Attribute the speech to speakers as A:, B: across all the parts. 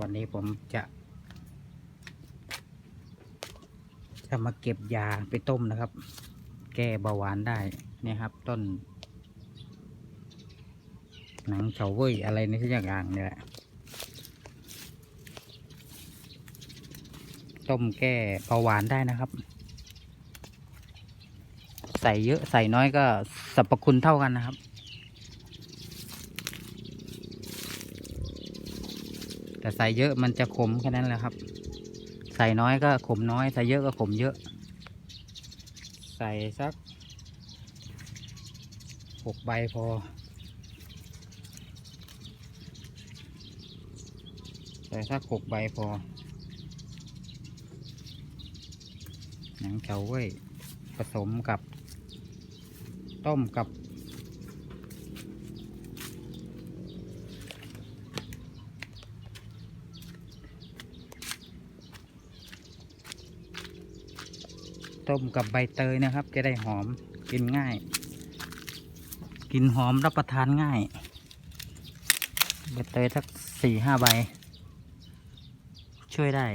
A: วันนี้ผมจะ จะมาเก็บยาไปต้มนะครับ แก้เบาหวานได้เนี่ยครับ ต้น หนังเฉาเว่ยอะไรนี่ทุกอย่างเนี่ยแหละต้มแก้เบาหวานได้นะครับ ใส่เยอะใส่น้อยก็สรรพคุณเท่ากันนะครับ แต่ใส่เยอะมันจะขมแค่นั้นแหละครับ ใส่น้อยก็ขมน้อย ใส่เยอะก็ขมเยอะ ใส่สักหกใบพอ ใส่สักหกใบพอ หนังเฉาเว้ยผสมกับ ต้มกับ ต้มกับใบเตยนะครับ จะได้หอมกินง่าย กินหอมรับประทานง่าย ใบเตยสักสี่ห้าใบ ช่วยได้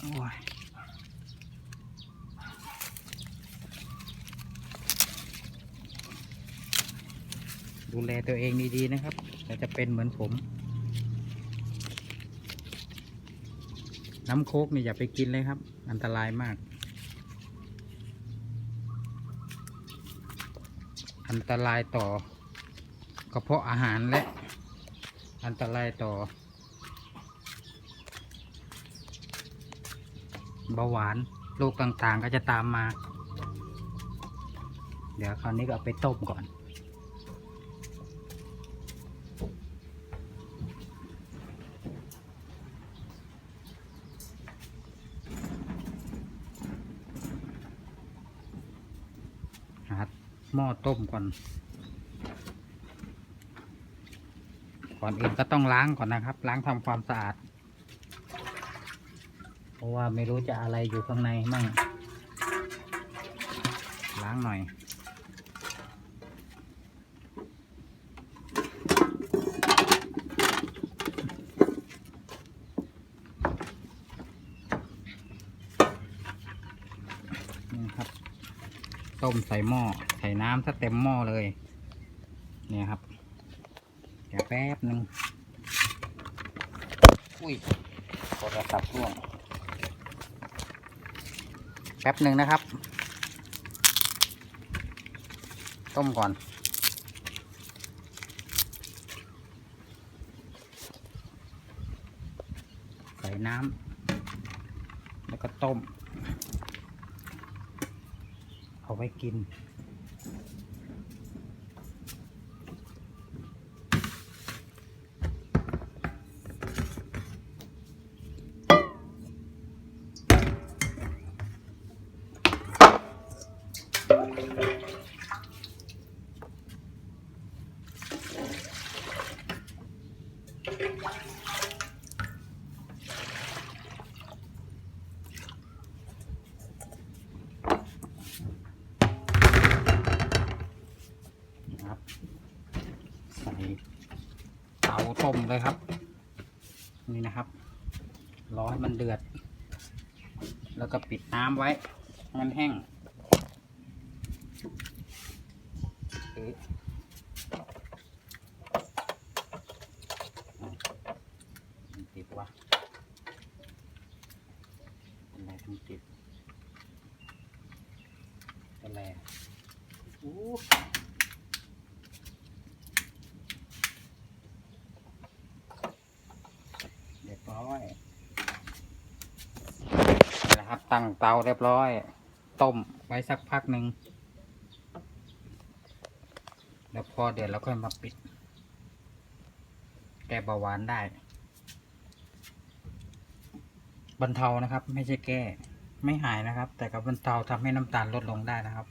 A: โอ้ยดูแลตัวเองดีๆนะครับแต่จะเป็นเหมือนผม น้ำโคกนี่อย่าไปกินเลยครับ อันตรายมาก อันตรายต่อกระเพาะอาหารและ อันตรายต่อ เบาหวานโรคต่างๆก็จะตามมา เดี๋ยวคราวนี้ก็เอาไปต้มก่อน หา หม้อต้มก่อน ก่อนอื่นก็ต้องล้างก่อนนะครับ ล้างทำความสะอาด เพราะว่าไม่รู้จะอะไรอยู่ข้างในมั่ง ล้างหน่อย ต้มใส่หม้อใส่น้ำถ้าเต็มหม้อเลย เนี่ยครับ เดี๋ยวแป๊บหนึ่งอุ้ยโทรศัพท์ร่วงแป๊บหนึ่งนะครับ ต้มก่อน ใส่น้ำแล้วก็ต้ม เอาไว้กิน เตาต้มเลยครับ นี่นะครับรอให้มันเดือด แล้วก็ปิดน้ำไว้มันแห้งอะมันติดวะอะไรมันติดอะไรอะอู้ เรียบร้อยนี่นะครับ ตั้งเตาเรียบร้อย ต้มไว้สักพักหนึ่งแล้วพอเดี๋ยวเราค่อยมาปิด แก้เบาหวานได้ บรรเทานะครับ ไม่ใช่แก้ ไม่หายนะครับ แต่กับบรรเทาทำให้น้ำตาลลดลงได้นะครับ